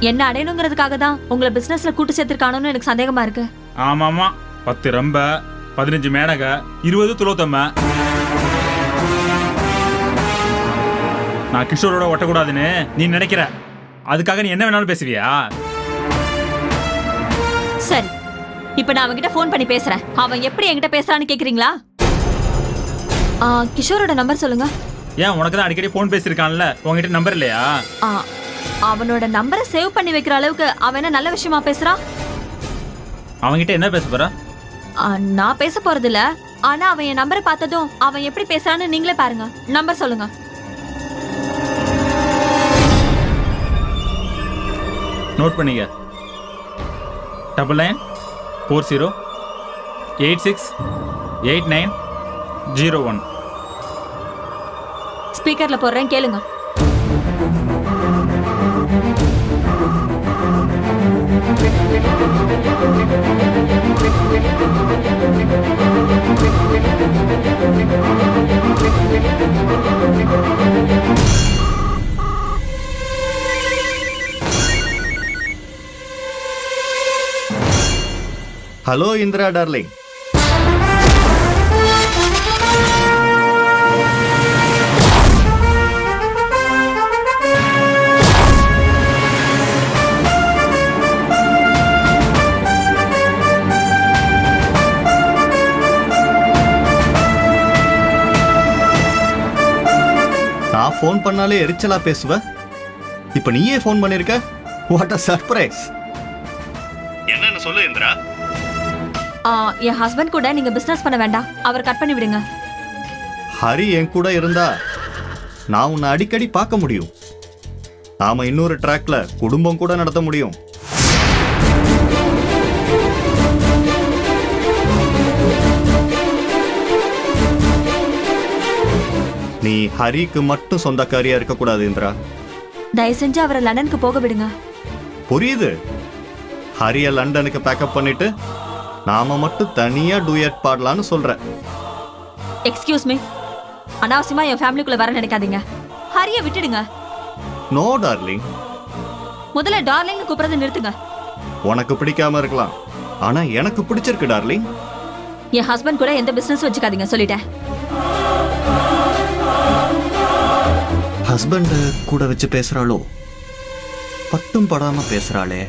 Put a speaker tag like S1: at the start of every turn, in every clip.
S1: என்ன அடையணுங்கிறதுக்காக தான் உங்களை பிசினஸ்ல கூட்டு சேர்த்திருக்கானோன்னு எனக்கு சந்தேகமா இருக்கு.
S2: ஆமா ஆமா பத்து ரம்ப பதினஞ்சு மேனக இருபது துளோத்தம்ம. நான் கிஷோரோட ஒட்டக்கூடாதுன்னு நீ நினைக்கிற. அதுக்காக நீ என்ன வேணாலும் பேசுவியா?
S1: சரி. இப்ப நான் அவன்கிட்ட ஃபோன் பண்ணி பேசுறேன். அவன் எப்படி என்கிட்ட பேசுறான்னு கேக்குறீங்களா? ஆ, கிஷோரோட நம்பர் சொல்லுங்க.
S2: ஏன் உனக்கு தான் அடிக்கடி ஃபோன் பேசியிருக்கான்ல? உங்ககிட்ட நம்பர் இல்லையா?
S1: அவனோட நம்பரை சேவ் பண்ணி வைக்கிற அளவுக்கு அவன் என்ன நல்ல விஷயமா பேசுறான்
S2: அவன்கிட்ட என்ன பேச போற?
S1: ஆ, நான் பேச போறது இல்ல ஆனா அவன் என் நம்பரை பார்த்ததும் அவன் எப்படி பேசுறான்னு நீங்களே பாருங்க. நம்பர் சொல்லுங்க.
S2: நோட் பண்ணிக்க double nine four zero eight six eight nine zero one
S1: ஸ்பீக்கர்ல போடுறேன் கேளுங்க.
S3: ஹலோ இந்திரா டார்லிங் ஃபோன் பண்ணாலே எரிச்சலா பேசுவ? இப்போ நீயே ஃபோன் பண்ணிருக்க? வாட் அ சர்ப்ரைஸ் என்னன்னு சொல்லு இந்திரா.
S1: ஆ, என் ஹஸ்பண்ட் கூட நீங்க பிசினஸ் பண்ண வேண்டாம். அவர் கட் பண்ணி விடுங்க.
S3: ஹரி என் கூட இருந்தா நான் உன்னை அடிக்கடி பார்க்க முடியும். நாம இன்னொரு ட்ராக்ல குடும்பம் கூட நடத்த முடியும். நீ ஹரிக்கு மட்டும் சொந்தக்காரியா இருக்கக்கூடாது இந்திரா.
S1: தயவு செஞ்சு அவரை லண்டனுக்கு போக விடுங்க.
S3: புரியுது. ஹரிய லண்டனுக்கு பேக்கப் பண்ணிட்டு நாம மட்டும் தனியா டூயட் பாடலான்னு சொல்றேன்.
S1: எக்ஸ்கியூஸ் மீ அனாவசியமா என் ஃபேமிலிக்குள்ள வர நினைக்காதீங்க. ஹரிய விட்டுடுங்க.
S3: நோ டார்லிங்
S1: முதல்ல டார்லிங் கூப்பிடுறதை நிறுத்துங்க.
S3: உனக்கு பிடிக்காம இருக்கலாம். ஆனா எனக்கு பிடிச்சிருக்கு டார்லிங்
S1: என் ஹஸ்பண்ட் கூட எந்த பிசினஸ் வச்சுக்காதீங்க சொல்லிட்டேன்.
S3: ஹஸ்பண்ட் கூட வச்சு பேசுறாளோ? பட்டும் படாம பேசுறாளே.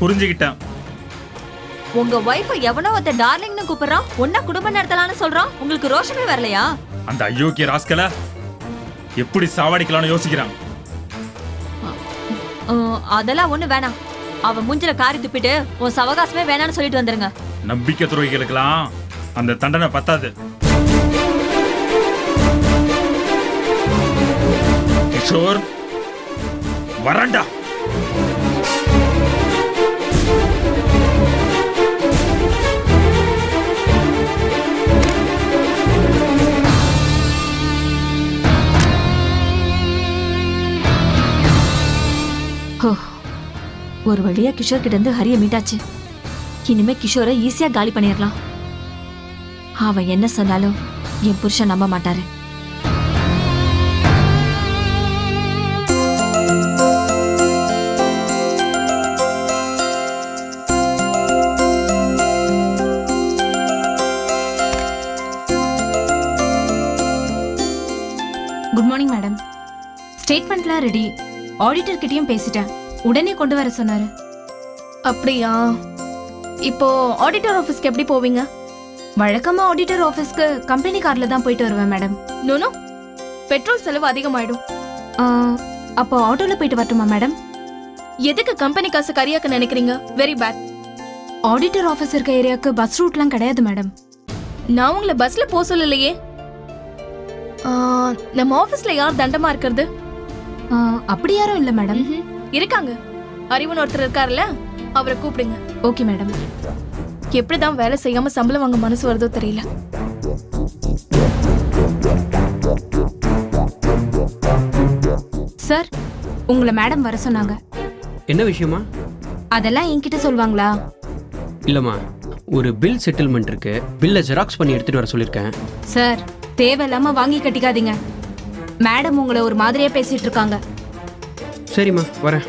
S2: புரிஞ்சுக்கிட்டேன்.
S1: உங்க ஒய்ஃபை எவனோ ஒருத்த டார்லிங்னு கூப்பிடுறான் ஒன்னா குடும்பம் நடத்தலாம்னு சொல்றான் உங்களுக்கு ரோஷமே வரலையா?
S2: அந்த அயோக்கிய ராஸ்கல எப்படி சாவடிக்கலாம்னு யோசிக்கிறான்.
S1: அதெல்லாம் ஒண்ணு வேணாம். அவ மூஞ்சில காரி துப்பிட்டு உன் சவகாசமே வேணாம்னு சொல்லிட்டு வந்துருங்க.
S2: நம்பிக்கை துரோகிகளுக்கெல்லாம் அந்த தண்டனை பத்தாது. கிஷோர் வரண்டா.
S1: ஹோ, ஒரு வழியா கிஷோர் கிட்ட இருந்து ஹரிய மீட்டாச்சு. இனிமே கிஷோரை ஈஸியா காலி பண்ணிடலாம் அவன் என்ன சொன்னாலும் என் புருஷன் நம்ப மாட்டாரு.
S4: Good morning madam. ஸ்டேட்மெண்ட்லாம் ready. Auditor கிட்டயும் பேசிட்டேன். உடனே கொண்டு வர சொன்னாரு.
S5: அப்படியா? இப்போ ஆடிட்டர் ஆஃபீஸ்க்கு எப்படி போவீங்க?
S4: வழக்கமா ஆடிட்டர் ஆஃபீஸ்க்கு கம்பெனி கார்ல தான் போயிட்டு வருவேன் மேடம்.
S5: நோனோ பெட்ரோல் செலவு அதிகமாயிடும்.
S4: அப்போ ஆட்டோல போயிட்டு வரட்டுமா மேடம்?
S5: எதுக்கு கம்பெனி காசு கரியாக்க நினைக்கிறீங்க? வெரி பேட்
S4: ஆடிட்டர் ஆஃபீஸ் இருக்க ஏரியாவுக்கு பஸ் ரூட்லாம் கிடையாது மேடம்.
S5: நான் உங்களை பஸ்ல போக சொல்லலையே. நம்ம ஆபீஸ்ல யார் தண்டமா இருக்கிறது?
S4: அப்படி யாரும் இல்ல மேடம்.
S5: இருக்காங்க. அறிவுன்னு ஒருத்தர் இருக்காருல்ல? அவரை கூப்பிடுங்க.
S4: Okay madam.
S5: எப்படிதான் வேலை செய்யாம சம்பளம் வாங்க மனசு வருதோ தெரியல.
S4: சார் உங்களை மேடம் வர சொன்னாங்க.
S6: என்ன விஷயமா?
S4: அதெல்லாம் என்கிட்ட சொல்லுவாங்களா
S6: இல்லைம்மா ஒரு பில் செட்டில்மெண்ட் இருக்கு. பில்லை ஜெராக்ஸ் பண்ணி எடுத்துட்டு வர சொல்லியிருக்கேன்.
S4: சார் தேவையில்லாம வாங்கி கட்டிக்காதீங்க. மேடம் உங்களை ஒரு மாதிரியா பேசிட்டு இருக்காங்க.
S6: சரிம்மா வரேன்.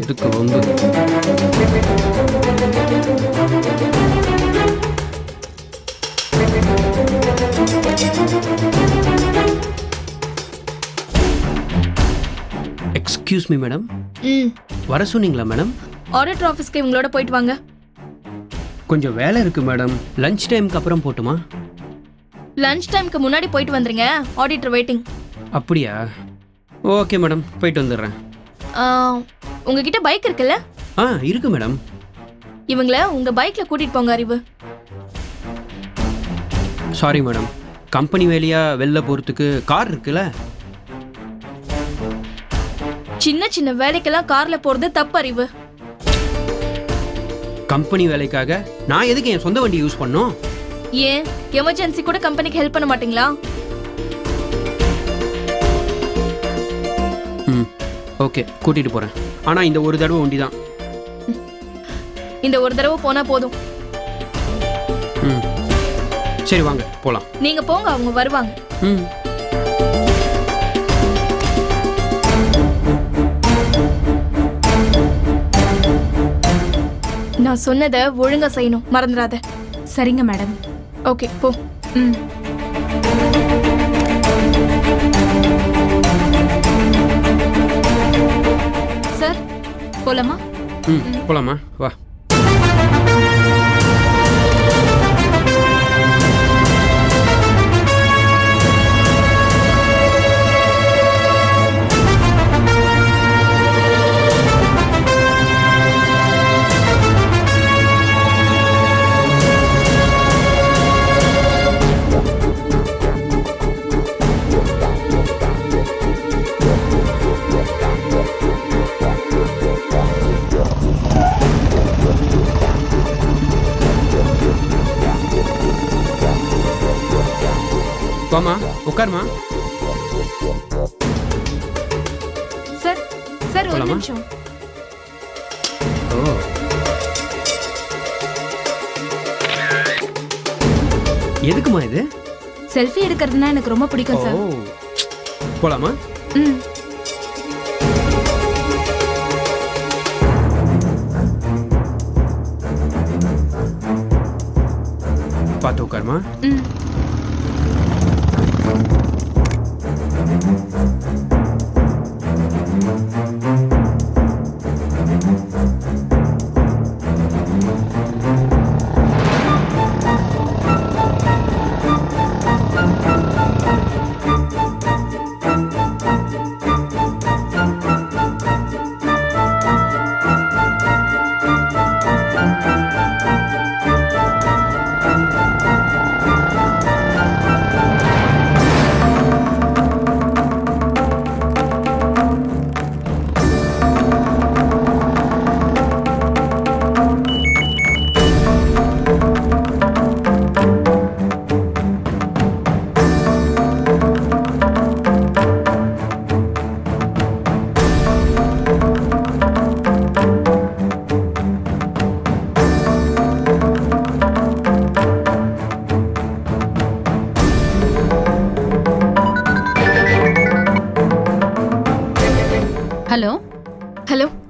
S6: எதுக்கு வந்து? எக்ஸ்கியூஸ் மீ மேடம்
S5: ம்.
S6: வர சொன்னீங்களா மேடம்
S5: ஆடிட்டர் ஆஃபீஸ்க்கு இவங்களோட போயிட்டு வாங்க.
S6: கொஞ்சம் வேலை இருக்கு மேடம் லஞ்ச் டைம்க்கு அப்புறம் போட்டுமா?
S5: லஞ்ச் டைம்க்கு முன்னாடி போயிட்டு வந்துருங்க. ஆடிட்டர் வெயிட்டிங்
S6: அப்படியா? ஓகே மேடம் போயிட்டு வந்துடுறேன்.
S5: உங்ககிட்ட பைக் இருக்குல்ல?
S6: ஆ இருக்கு மேடம்
S5: இவங்கள உங்க பைக்ல கூட்டிட்டு போங்க அறிவு.
S6: சாரி மேடம் கம்பெனி வேலையா வெளில போகிறதுக்கு கார் இருக்குல்ல?
S5: சின்ன சின்ன வேலைக்கெல்லாம் கார்ல போறது தப்பு அறிவு.
S6: கம்பெனி வேலைக்காக நான் எதுக்கு என் சொந்த வண்டி யூஸ் பண்ணோம்
S5: ஏன்? எமர்ஜென்சி கூட கம்பெனிக்கு ஹெல்ப் பண்ண மாட்டீங்களா?
S6: ம் ஓகே கூட்டிகிட்டு போகிறேன் ஆனால் இந்த ஒரு தடவை வண்டி தான்
S5: இந்த ஒரு தடவை போனா போதும்.
S6: ம் சரி வாங்க போகலாம்
S5: நீங்க போங்க அவங்க வருவாங்க.
S6: ம்.
S5: நான் சொன்னதை ஒழுங்கா செய்யணும். மறந்துடாத.
S4: சரிங்க மேடம்.
S5: ஓகே போ.
S4: ம். சார் போலாமா?
S6: ம் போகலாமா வா. வாமா உட்காருமா.
S4: சார் சார் ஒரு? நிமிஷம்.
S6: எதுக்குமா இது?
S4: செல்ஃபி எடுக்கிறதுனா எனக்கு ரொம்ப பிடிக்கும் சார்.
S6: போலாமா?
S4: ம்.
S6: பார்த்து உட்காருமா.
S4: ம்.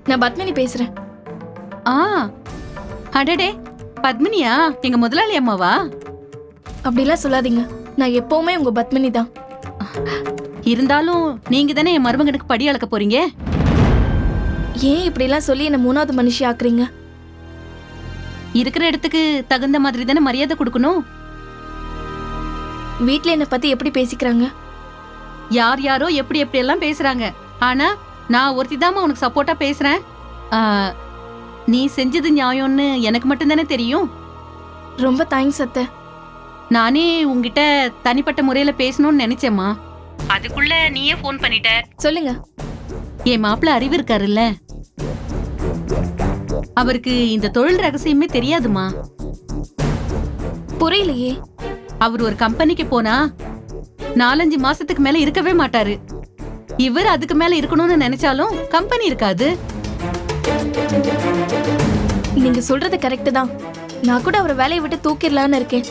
S5: நான் பத்மினி பேசுறேன்.
S7: ஆ. அடடே பத்மினியா? எங்க முதலாளி அம்மாவா?
S5: அப்படிலாம் சொல்லாதீங்க. நான் எப்பவுமே உங்க பத்மினி தான்.
S7: இருந்தாலும் நீங்க தானே என் மருமகனுக்கு படி அளக்க போறீங்க?
S5: ஏன் இப்படிலாம் சொல்லி என்ன மூணாவது மனுஷி ஆக்குறீங்க?
S7: இருக்கிற இடத்துக்கு தகுந்த மாதிரி தானே மரியாதை கொடுக்கணும்?
S5: வீட்ல என்னை பத்தி எப்படி பேசிக்கிறாங்க?
S7: யார் யாரோ எப்படி எப்படி எல்லாம் பேசுறாங்க. ஆனா நான் ஒருத்தி உனக்கு சப்போர்ட்டா பேசுறேன். நீ செஞ்சது நியாயம்னு எனக்கு மட்டும்தானே தெரியும்?
S5: ரொம்ப தேங்க்ஸ் அத்தை.
S7: நானே உங்ககிட்ட தனிப்பட்ட முறையில பேசணும்னு நினைச்சேம்மா. அதுக்குள்ள நீயே ஃபோன் பண்ணிட்ட.
S5: சொல்லுங்க.
S7: என் மாப்பிள்ள அறிவு இருக்காருல்ல. அவருக்கு இந்த தொழில் ரகசியமே தெரியாதுமா.
S5: புரியலையே.
S7: அவர் ஒரு கம்பெனிக்கு போனா நாலஞ்சு மாசத்துக்கு மேல இருக்கவே மாட்டாரு. இவர் அதுக்கு மேல இருக்கணும்னு நினைச்சாலும் கம்பெனி இருக்காது.
S5: நீங்க சொல்றது கரெக்ட் தான். நான் கூட அவரை வேலையை விட்டு தூக்கிடலான்னு இருக்கேன்.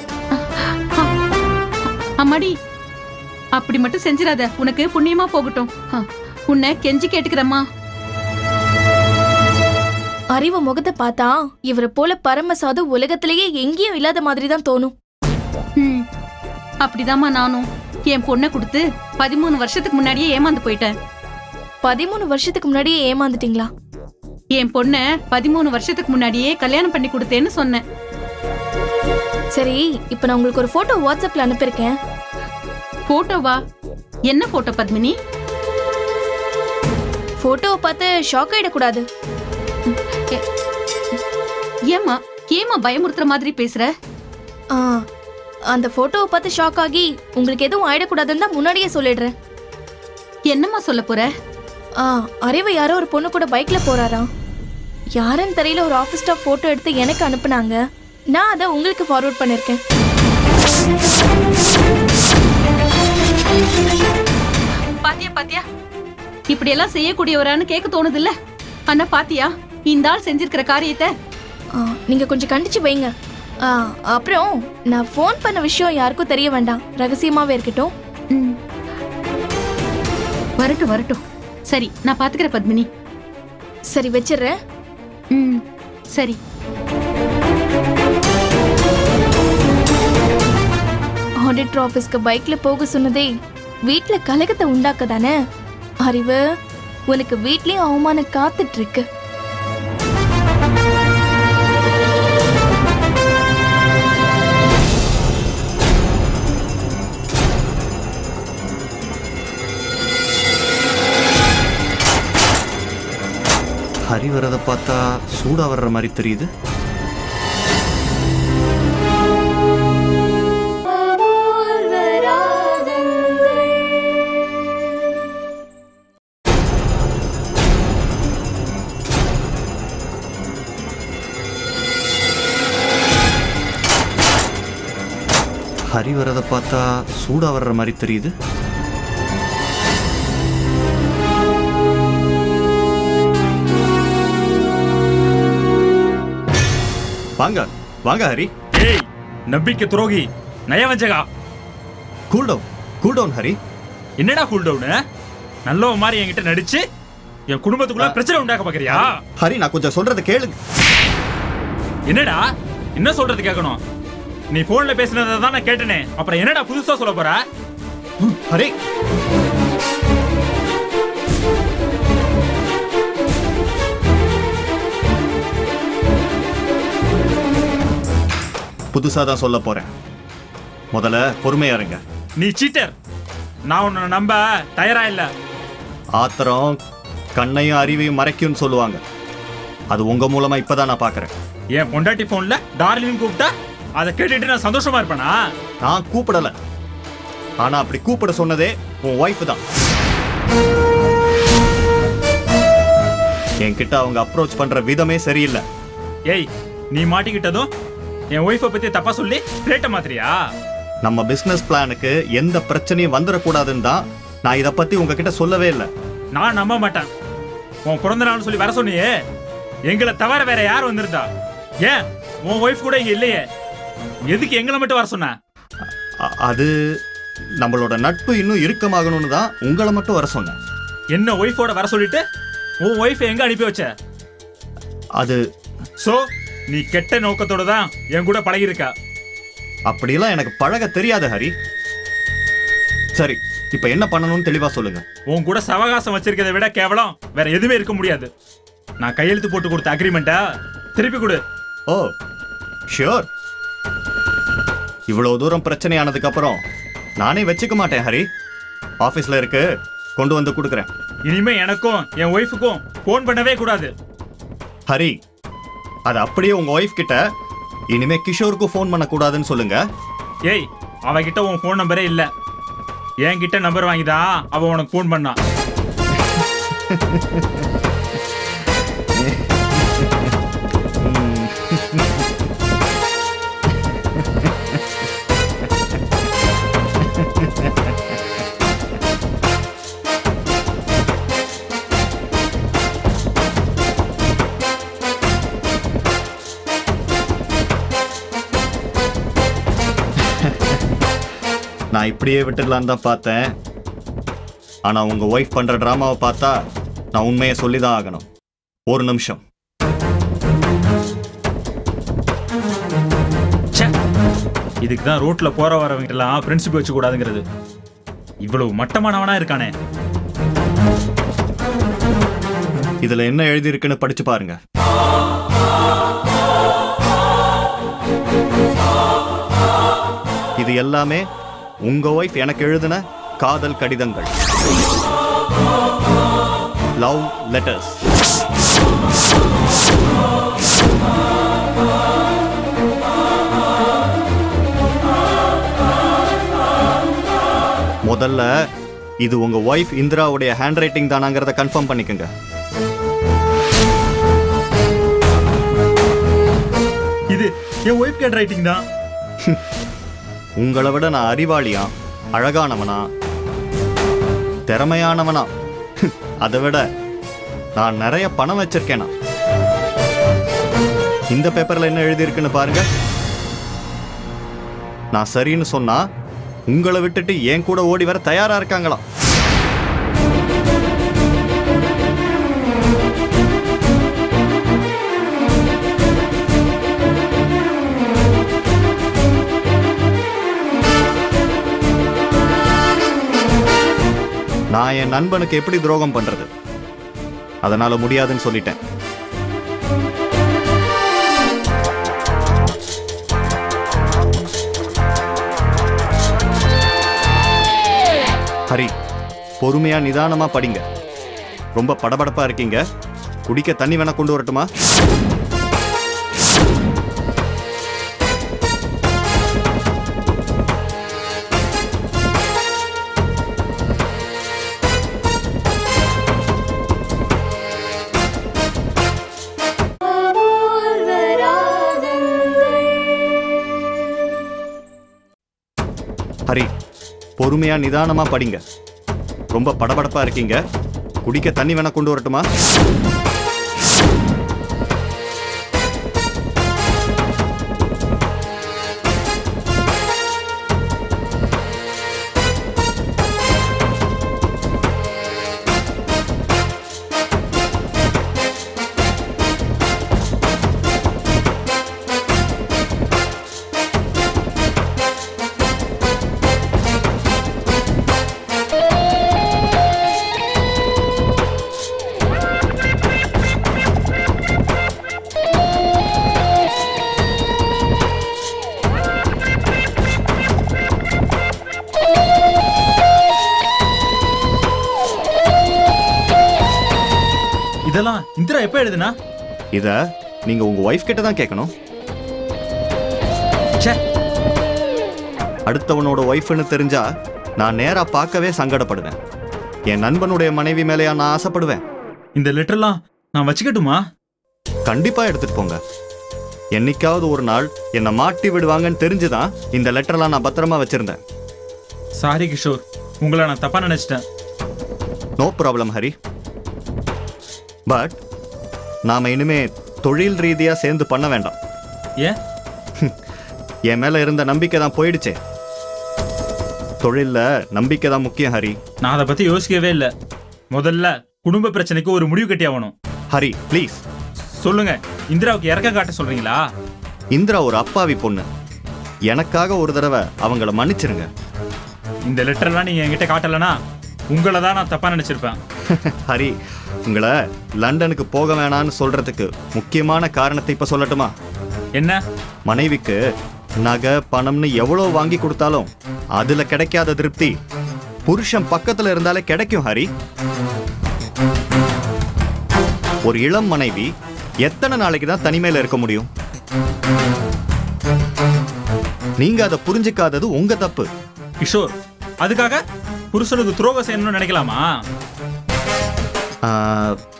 S7: அம்மாடி அப்படி மட்டும் செஞ்சிடாத. உனக்கு புண்ணியமா போகட்டும். உன்னை கெஞ்சி கேட்டுக்கிறம்மா.
S5: அறிவு முகத்தை பார்த்தா இவரை போல பரம சாது உலகத்திலேயே எங்கேயும் இல்லாத மாதிரி தான் தோணும்.
S7: ம், அப்படிதாம்மா நானும். என் பொண்ணை கொடுத்து பதிமூணு வருஷத்துக்கு முன்னாடியே ஏமாந்து போயிட்டேன்.
S5: பதிமூணு வருஷத்துக்கு முன்னாடியே ஏமாந்துட்டீங்களா?
S7: என் பொண்ணை பதிமூணு வருஷத்துக்கு முன்னாடியே கல்யாணம் பண்ணி கொடுத்தேன்னு சொன்னேன்.
S5: சரி இப்போ நான் உங்களுக்கு ஒரு போட்டோ வாட்ஸ்அப்ல அனுப்பியிருக்கேன்.
S7: போட்டோவா? என்ன போட்டோ பத்மினி?
S5: போட்டோவை பார்த்து ஷாக் ஆயிடக்கூடாது.
S7: ஏமா ஏமா பயமுறுத்துற மாதிரி பேசுற?
S5: ஆ அந்த போட்டோவை பார்த்து ஷாக் ஆகி உங்களுக்கு எதுவும் ஆயிடக்கூடாதுன்னு தான் முன்னாடியே சொல்லிடுறேன்.
S7: என்னம்மா சொல்ல போற?
S5: ஆ அறிவு யாரோ ஒரு பொண்ணு கூட பைக்ல போறாராம். யாருன்னு தெரியல ஒரு ஆஃபீஸ் ஸ்டாஃப் போட்டோ எடுத்து எனக்கு அனுப்புனாங்க. நான் அதை உங்களுக்கு ஃபார்வர்ட் பண்ணிருக்கேன்.
S7: பாத்தியா பாத்தியா? இப்படி எல்லாம் செய்யக்கூடியவரான்னு கேட்க தோணுது இல்ல அண்ணா பாத்தியா? இந்த ஆள் செஞ்சிருக்கிற காரியத்தை.
S5: நீங்க கொஞ்சம் கண்டிச்சு வைங்க. அப்புறம் நான் ஃபோன் பண்ண விஷயம் யாருக்கும் தெரிய வேண்டாம். ரகசியமாவே இருக்கட்டும்.
S7: வரட்டும் வரட்டும். சரி நான் பாத்துக்கிறேன் பத்மினி.
S5: சரி வச்சிடுறேன்.
S7: ம் சரி.
S5: ஆடிட்டர் ஆஃபீஸ்க்கு பைக்ல போக சொன்னதே வீட்ல கலகத்தை உண்டாக்க தானே அறிவு உனக்கு வீட்லயும் அவமானம் காத்துட்டு இருக்கு.
S3: ஹரி வரதை பார்த்தா சூடாக வர்ற மாதிரி தெரியுது. ஹரி வரதை பார்த்தா சூடாக வர்ற மாதிரி தெரியுது. வாங்க வாங்க ஹரி.
S2: ஏய் நம்பிக்கை துரோகி நயவஞ்சகா.
S3: Cool down cool down Hari.
S2: என்னடா கூல் டவுனு நல்லவ மாதிரி என்கிட்ட நடிச்சு என் குடும்பத்துக்குள்ள பிரச்சனை உண்டாக்க பாக்குறியா
S3: ஹரி நான் கொஞ்சம் சொல்றதை கேளுங்க
S2: என்னடா? என்ன சொல்றது கேட்கணும் நீ போன்ல பேசினதை தான் நான் கேட்டனே. அப்புறம் என்னடா புதுசா சொல்ல போற?
S3: ஹரி. புதுசா தான் சொல்ல போறேன். முதல்ல பொறுமையா இருங்க.
S2: நீ சீட்டர் நான் உன்னை நம்ப தயாரா இல்ல.
S3: ஆத்திரம் கண்ணையும் அறிவையும் மறைக்கும்னு சொல்லுவாங்க. அது உங்க மூலமா இப்பதான் நான் பாக்குறேன்.
S2: என் பொண்டாட்டி போன்ல டார்லிங் கூப்பிட்டா அதை கேட்டுட்டு நான் சந்தோஷமா இருப்பேனா?
S3: நான் கூப்பிடல. ஆனா அப்படி கூப்பிட சொன்னதே உன் ஒய்ஃப் தான். என்கிட்ட அவங்க அப்ரோச் பண்ற விதமே சரியில்லை.
S2: ஏய் நீ மாட்டிக்கிட்டதும் என் ஒய்ஃபை பத்தி தப்பா சொல்லி ரேட்ட மாத்திரியா
S3: நம்ம பிசினஸ் பிளானுக்கு எந்த பிரச்சனையும் வந்துடக்கூடாதுன்னு தான் நான் இதை பத்தி உங்ககிட்ட சொல்லவே இல்லை.
S2: நான் நம்ப மாட்டேன். உன் பிறந்த நாள்னு சொல்லி வர சொன்னியே. எங்களை தவிர வேற யார் வந்திருந்தா? ஏன்? உன் ஒய்ஃப் கூட இங்க இல்லையே. எதுக்கு எங்களை மட்டும் வர சொன்ன?
S3: அது நம்மளோட நட்பு இன்னும் இறுக்கமாகணும்னு தான் உங்களை மட்டும் வர சொன்னேன்.
S2: என்ன ஒய்ஃபோட வர சொல்லிட்டு உன் ஒய்ஃப் எங்க அனுப்பி வச்ச?
S3: அது
S2: சோ நீ கெட்ட நோக்கத்தோட தான் என் கூட பழகியிருக்க.
S3: அப்படியெல்லாம் எனக்கு பழக தெரியாது ஹரி. சரி இப்போ என்ன பண்ணணும்னு தெளிவா சொல்லுங்க.
S2: உன் கூட சவகாசம் வச்சிருக்கிறதை விட கேவலம் வேற எதுவுமே இருக்க முடியாது. நான் கையெழுத்து போட்டு கொடுத்த அக்ரிமெண்ட்டா திருப்பி கொடு.
S3: ஓ ஷியோர் இவ்வளவு தூரம் பிரச்சனை ஆனதுக்கு அப்புறம் நானே வச்சுக்க மாட்டேன் ஹரி. ஆபீஸ்ல இருக்கு கொண்டு வந்து கொடுக்குறேன்.
S2: இனிமே எனக்கும் என் ஒய்ஃபுக்கும் ஃபோன் பண்ணவே கூடாது.
S3: ஹரி அது அப்படியே உங்க ஒய்ஃப் கிட்ட இனிமே கிஷோருக்கு ஃபோன் பண்ணக்கூடாதுன்னு சொல்லுங்க.
S2: ஏய் அவகிட்ட உன் ஃபோன் நம்பரே இல்ல. என்கிட்ட நம்பர் வாங்கிதான் அவ உனக்கு ஃபோன் பண்ணா.
S3: நான் இப்படியே விட்டுடலான்னு தான் பார்த்தேன். ஆனா உங்க ஒய்ஃப் பண்ற டிராமாவை பார்த்தா நான் உண்மையை சொல்லி தான் ஆகணும். ஒரு நிமிஷம்.
S2: இதுக்கு தான் ரோட்ல போற வரவங்க எல்லாம் ஃப்ரெண்ட்ஷிப் வச்சு கூடாதுங்கிறது. இவ்வளவு மட்டமானவனா இருக்கானே.
S3: இதுல என்ன எழுதியிருக்குன்னு படிச்சு பாருங்க. இது எல்லாமே உங்க ஒய்ஃப் எனக்கு எழுதின காதல் கடிதங்கள். லவ் லெட்டர்ஸ் முதல்ல இது உங்க ஒய்ஃப் இந்திராவுடைய ஹேண்ட் ரைட்டிங் தானாங்கிறத கன்ஃபார்ம் பண்ணிக்கோங்க.
S2: இது என் ஒய்ஃப் கேட் ரைட்டிங் தான்.
S3: உங்களை விட நான் அறிவாளியா? அழகானவனா? திறமையானவனா? அதை விட நான் நிறைய பணம் வச்சிருக்கேனா? இந்த பேப்பர்ல என்ன எழுதியிருக்குன்னு பாருங்க. நான் சரின்னு சொன்னா உங்களை விட்டுட்டு என் கூட ஓடி வர தயாரா இருக்காங்களா? நான் என் நண்பனுக்கு எப்படி துரோகம் பண்றது? அதனால முடியாதுன்னு சொல்லிட்டேன். ஹரி பொறுமையா நிதானமா படிங்க. ரொம்ப படபடப்பா இருக்கீங்க. குடிக்க தண்ணி வேணா கொண்டு வரட்டுமா? பொறுமையா நிதானமா படிங்க. ரொம்ப படபடப்பா இருக்கீங்க. குடிக்க தண்ணி வேணா கொண்டு வரட்டுமா?
S2: இந்திரா எப்ப எழுதுனா?
S3: இத நீங்க உங்க ஒய்ஃப் கிட்ட தான் கேட்கணும் அடுத்தவனோட ஒய்ஃப்னு தெரிஞ்சா நான் நேரா பார்க்கவே சங்கடப்படுவேன். என் நண்பனுடைய மனைவி மேலேயா நான் ஆசைப்படுவேன்.
S2: இந்த லெட்டர்லாம் நான் வச்சுக்கட்டுமா?
S3: கண்டிப்பா எடுத்துட்டு போங்க. என்னைக்காவது ஒரு நாள் என்னை மாட்டி விடுவாங்கன்னு தெரிஞ்சுதான் இந்த லெட்டர்லாம் நான் பத்திரமா வச்சிருந்தேன்.
S2: சாரி கிஷோர். உங்களை நான் தப்பா நினைச்சிட்டேன்.
S3: நோ ப்ராப்ளம் ஹரி பட் நாம இனிமே தொழில் ரீதியா சேர்ந்து பண்ண வேண்டாம்.
S2: ஏன்?
S3: என் மேல இருந்த நம்பிக்கை தான் போயிடுச்சே. தொழில்ல நம்பிக்கை தான் முக்கியம் ஹரி.
S2: நான் அதை பத்தி யோசிக்கவே இல்லை. முதல்ல குடும்ப பிரச்சனைக்கு ஒரு முடிவு கட்டி ஆகணும்.
S3: ஹரி ப்ளீஸ்
S2: சொல்லுங்க. இந்திராவுக்கு இறக்க காட்ட சொல்றீங்களா?
S3: இந்திரா ஒரு அப்பாவி பொண்ணு. எனக்காக ஒரு தடவை அவங்கள மன்னிச்சிருங்க.
S2: இந்த லெட்டர்லாம் நீங்க என்கிட்ட காட்டலனா உங்களை தான் நான் தப்பா நினைச்சிருப்பேன்.
S3: ஹரி உங்களை லண்டனுக்கு போக வேணாம்னு சொல்றதுக்கு முக்கியமான காரணத்தை இப்ப சொல்லட்டுமா?
S2: என்ன?
S3: மனைவிக்கு நகை பணம்னு எவ்வளவு வாங்கி கொடுத்தாலும் அதுல கிடைக்காத திருப்தி. புருஷன் பக்கத்துல இருந்தாலே கிடைக்கும் ஹரி. ஒரு இளம் மனைவி எத்தனை நாளைக்கு தான் தனிமையில இருக்க முடியும்? நீங்க அதை புரிஞ்சுக்காதது உங்க தப்பு.
S2: கிஷோர் அதுக்காக புருஷனுக்கு துரோகம் செய்யணும்னு நினைக்கலாமா?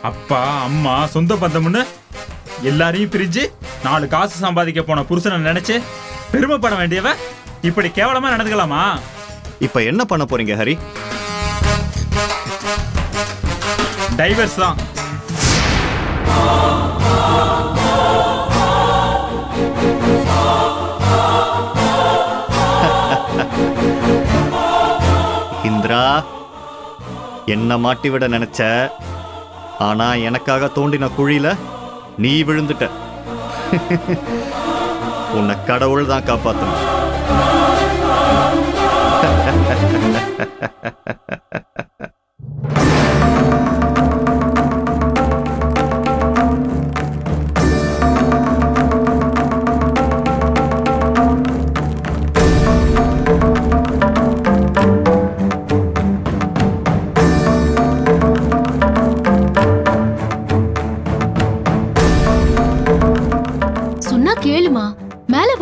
S2: அப்பா அம்மா சொந்த பந்தம்னு எல்லாரையும் பிரிஞ்சு நாலு காசு சம்பாதிக்க போன புருஷனை நினைச்சு பெருமைப்பட வேண்டியவ இப்படி கேவலமா நடந்துக்கலாமா?
S3: இப்ப என்ன பண்ண போறீங்க ஹரி?
S2: டைவர்ஸ் தான்.
S3: இந்திரா என்ன மாட்டி விட நினைச்ச. ஆனா எனக்காக தோண்டின குழியில நீ விழுந்துட்ட. உன்னை கடவுள் தான் காப்பாத்தணும்.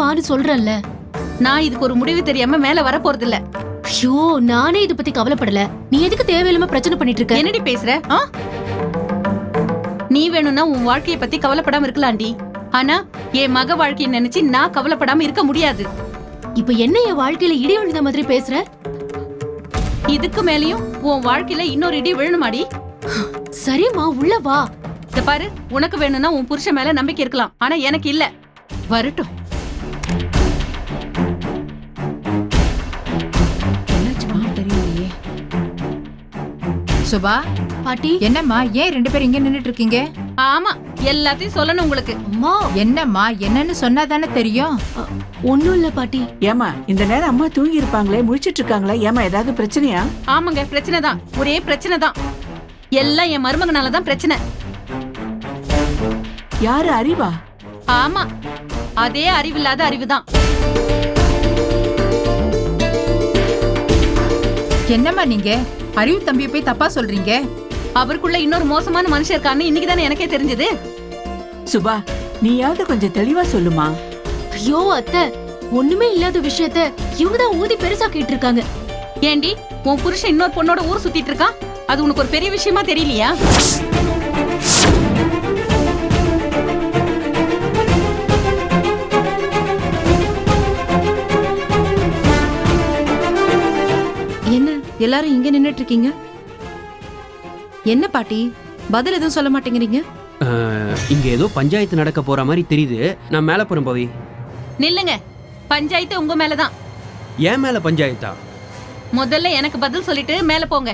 S8: வான்னு சொல்றேன்ல.
S7: நான் இதுக்கு ஒரு முடிவு தெரியாம மேல வர போறது இல்ல
S8: ஐயோ நானே இத பத்தி கவலைப்படல. நீ எதுக்கு தேவையில்லாம பிரச்சனை பண்ணிட்டு இருக்க
S7: என்னடி பேசுற? நீ வேணும்னா உன் வாழ்க்கைய பத்தி கவலைப்படாம இருக்கலாம்டி. ஆனா என் மக வாழ்க்கைய நினைச்சு நான் கவலைப்படாம இருக்க முடியாது.
S8: இப்ப என்ன என் வாழ்க்கையில இடி விழுந்த மாதிரி பேசுற?
S7: இதுக்கு மேலயும் உன் வாழ்க்கையில இன்னொரு இடி விழணுமாடி?
S8: சரிம்மா உள்ள வா.
S7: இத பாரு உனக்கு வேணும்னா உன் புருஷன் மேல நம்பிக்கை இருக்கலாம். ஆனா எனக்கு இல்ல. வரட்டும்.
S9: சுபா
S8: பாட்டி.
S9: என்னம்மா ஏன் ரெண்டு பேரும் இங்க நின்னுட்டு இருக்கீங்க
S7: ஆமா எல்லாத்தையும் சொல்லணும் உங்களுக்கு.
S8: அம்மா.
S9: என்னம்மா என்னன்னு சொன்னா தானே தெரியும்
S8: ஒண்ணும் இல்ல பாட்டி.
S10: ஏமா இந்த நேரம் அம்மா தூங்கி இருப்பாங்களே முழிச்சிட்டு இருக்காங்களே ஏமா ஏதாவது பிரச்சனையா?
S7: ஆமாங்க பிரச்சனை தான். ஒரே பிரச்சனை தான். எல்லாம் என் மருமகனால தான் பிரச்சனை.
S10: யாரு அறிவா?
S7: ஆமா அதே அறிவில்லாத அறிவுதான்.
S9: என்னம்மா நீங்க? அறிவு தம்பியை போய் தப்பா சொல்றீங்க?
S7: அவருக்குள்ள இன்னொரு மோசமான மனுஷன் இருக்கான்னு இன்னைக்கு தானே எனக்கே தெரிஞ்சது.
S10: சுபா நீயாவது கொஞ்சம் தெளிவா சொல்லுமா?
S8: ஐயோ அத்தை ஒண்ணுமே இல்லாத விஷயத்த இவங்க தான் ஊதி பெருசாக்கிட்டு இருக்காங்க
S7: ஏண்டி உன் புருஷன் இன்னொரு பொண்ணோட ஊர் சுத்திட்டு இருக்கான் அது உனக்கு ஒரு பெரிய விஷயமா தெரியலையா?
S11: எல்லாரும் இங்க நின்னுட்டு இருக்கீங்க என்ன பாட்டி? பதில் எதுவும் சொல்ல மாட்டேங்கிறீங்க?
S6: இங்க ஏதோ பஞ்சாயத்து நடக்க போற மாதிரி தெரியுது. நான் மேல போறேன் பவி.
S7: நில்லுங்க. பஞ்சாயத்து உங்க மேலதான்.
S6: ஏன் மேல பஞ்சாயத்தா?
S7: முதல்ல எனக்கு பதில் சொல்லிட்டு மேல போங்க.